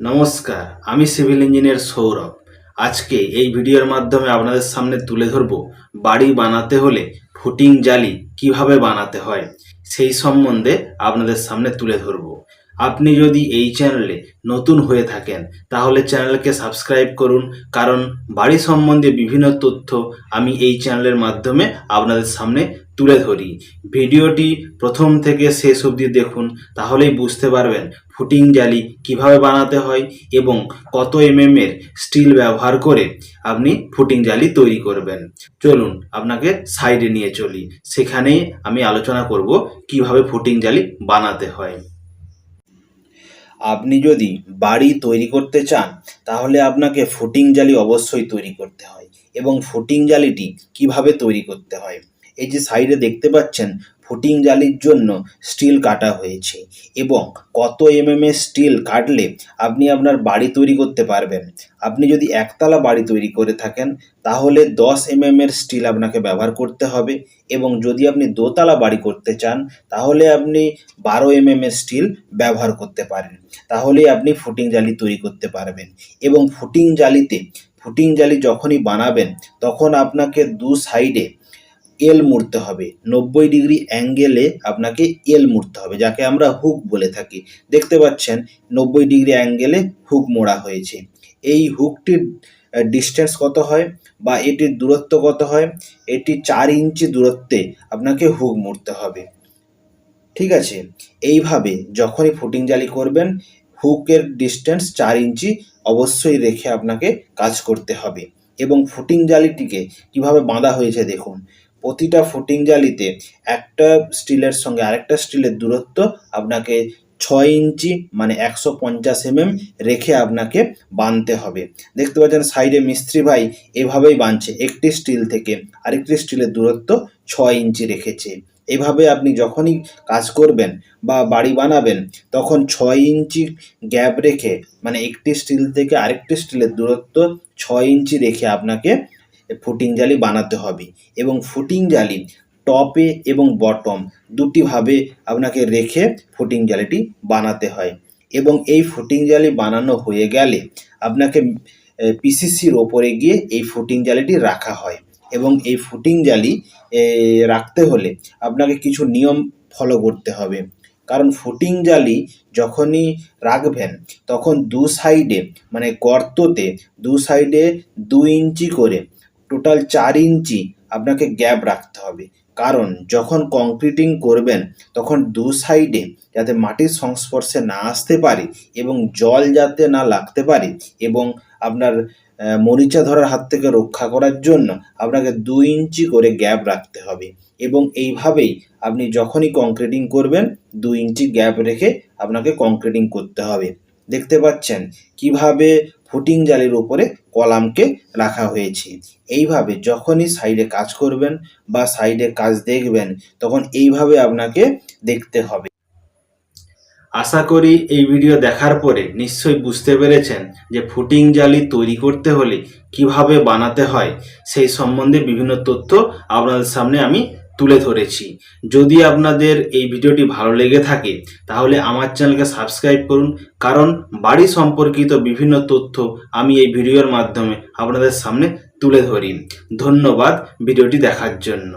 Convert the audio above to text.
নমস্কার, আমি civil engineer Sourav. আজকে এই ভিডিওর মাধ্যমে আপনাদের সামনে তুলে ধরব বাড়ি বানাতে হলে ফুটিং জালি কীভাবে বানাতে হয়, সেই সম্বন্ধে আপনাদের সামনে তুলে ধরব। আপনি যদি এই চ্যানেলে নতুন হয়ে থাকেন, তাহলে চ্যানেলকে সাবস্ক্রাইব করুন, কারণ বাড়ি সম্বন্ধে বিভিন্ন তথ্য আমি এই চ্যানেলের মাধ্যমে আপনাদের সামনে তুলে ধরি। ভিডিওটি প্রথম থেকে শেষ অবধি দেখুন, তাহলেই বুঝতে পারবেন ফুটিং জালি কীভাবে বানাতে হয় এবং কত এমএম এর স্টিল ব্যবহার করে আপনি ফুটিং জালি তৈরি করবেন। চলুন আপনাকে সাইডে নিয়ে চলি। সেখানেই আমি আলোচনা করব কীভাবে ফুটিং জালি বানাতে হয়। আপনি যদি বাড়ি তৈরি করতে চান, তাহলে আপনাকে ফুটিং জালি অবশ্যই তৈরি করতে হয় এবং ফুটিং জালিটি কীভাবে তৈরি করতে হয়। এই যে সাইডে দেখতে পাচ্ছেন ফুটিং জালির জন্য স্টিল কাটা হয়েছে এবং কত এমএম এর স্টিল কাটলে আপনি আপনার বাড়ি তৈরি করতে পারবেন। আপনি যদি একতলা বাড়ি তৈরি করে থাকেন, তাহলে দশ এমএম এর স্টিল আপনাকে ব্যবহার করতে হবে এবং যদি আপনি দোতলা বাড়ি করতে চান, তাহলে আপনি বারো এমএম এর স্টিল ব্যবহার করতে পারেন। তাহলেই আপনি ফুটিং জালি তৈরি করতে পারবেন এবং ফুটিং জালিতে, ফুটিং জালি যখনই বানাবেন, তখন আপনাকে দু সাইডে এল মুড়তে হবে। নব্বই ডিগ্রি অ্যাঙ্গেলে আপনাকে এল মুড়তে হবে, যাকে আমরা হুক বলে থাকি। দেখতে পাচ্ছেন, নব্বই ডিগ্রি অ্যাঙ্গেলে হুক মোড়া হয়েছে। এই হুকটির ডিস্টেন্স কত হয় বা এটির দূরত্ব কত হয়? এটি চার ইঞ্চি দূরত্বে আপনাকে হুক মুড়তে হবে। ঠিক আছে? এইভাবে যখনই ফুটিং জালি করবেন হুকের ডিস্টেন্স চার ইঞ্চি অবশ্যই রেখে আপনাকে কাজ করতে হবে। এবং ফুটিং জালিটিকে কীভাবে বাঁধা হয়েছে দেখুন। প্রতিটা ফুটিং জালিতে একটা স্টিলের সঙ্গে আরেকটা স্টিলের দূরত্ব আপনাকে ছয় ইঞ্চি মানে একশো পঞ্চাশ এমএম রেখে আপনাকে বাঁধতে হবে। দেখতে পাচ্ছেন সাইডে মিস্ত্রি ভাই এভাবেই বাঁধছে একটি স্টিল থেকে আরেকটি স্টিলের দূরত্ব ছয় ইঞ্চি রেখেছে। এভাবে আপনি যখনই কাজ করবেন বা বাড়ি বানাবেন, তখন ছয় ইঞ্চি গ্যাপ রেখে মানে একটি স্টিল থেকে আরেকটি স্টিলের দূরত্ব ছয় ইঞ্চি রেখে আপনাকে ফুটিং জালি বানাতে হবে। এবং ফুটিং জালি টপে এবং বটম দুটিভাবে আপনাকে রেখে ফুটিং জালিটি বানাতে হয়। এবং এই ফুটিং জালি বানানো হয়ে গেলে আপনাকে পিসিসির ওপরে গিয়ে এই ফুটিং জালিটি রাখা হয়। এবং এই ফুটিং জালি রাখতে হলে আপনাকে কিছু নিয়ম ফলো করতে হবে। কারণ ফুটিং জালি যখনই রাখবেন, তখন দু সাইডে মানে গর্ততে দু সাইডে দু ইঞ্চি করে টোটাল চার ইঞ্চি আপনাকে গ্যাপ রাখতে হবে। কারণ যখন কংক্রিটিং করবেন, তখন দু সাইডে যাতে মাটির সংস্পর্শে না আসতে পারে এবং জল যাতে না লাগতে পারে এবং আপনার মরিচা ধরার হাত থেকে রক্ষা করার জন্য আপনাকে দু ইঞ্চি করে গ্যাপ রাখতে হবে। এবং এইভাবেই আপনি যখনই কংক্রিটিং করবেন, দু ইঞ্চি গ্যাপ রেখে আপনাকে কংক্রিটিং করতে হবে। দেখতে পাচ্ছেন? কীভাবে ফুটিং জালির উপরে কলামকে রাখা হয়েছে। এইভাবে যখনই সাইডে কাজ করবেন বা সাইডে কাজ দেখবেন, তখন এইভাবে আপনাকে দেখতে হবে। আশা করি এই ভিডিও দেখার পরে নিশ্চয়ই বুঝতে পেরেছেন যে ফুটিং জালি তৈরি করতে হলে কীভাবে বানাতে হয়, সেই সম্বন্ধে বিভিন্ন তথ্য আপনাদের সামনে আমি তুলে ধরেছি। যদি আপনাদের এই ভিডিওটি ভালো লেগে থাকে, তাহলে আমার চ্যানেলকে সাবস্ক্রাইব করুন, কারণ বাড়ি সম্পর্কিত বিভিন্ন তথ্য আমি এই ভিডিওর মাধ্যমে আপনাদের সামনে তুলে ধরি। ধন্যবাদ ভিডিওটি দেখার জন্য।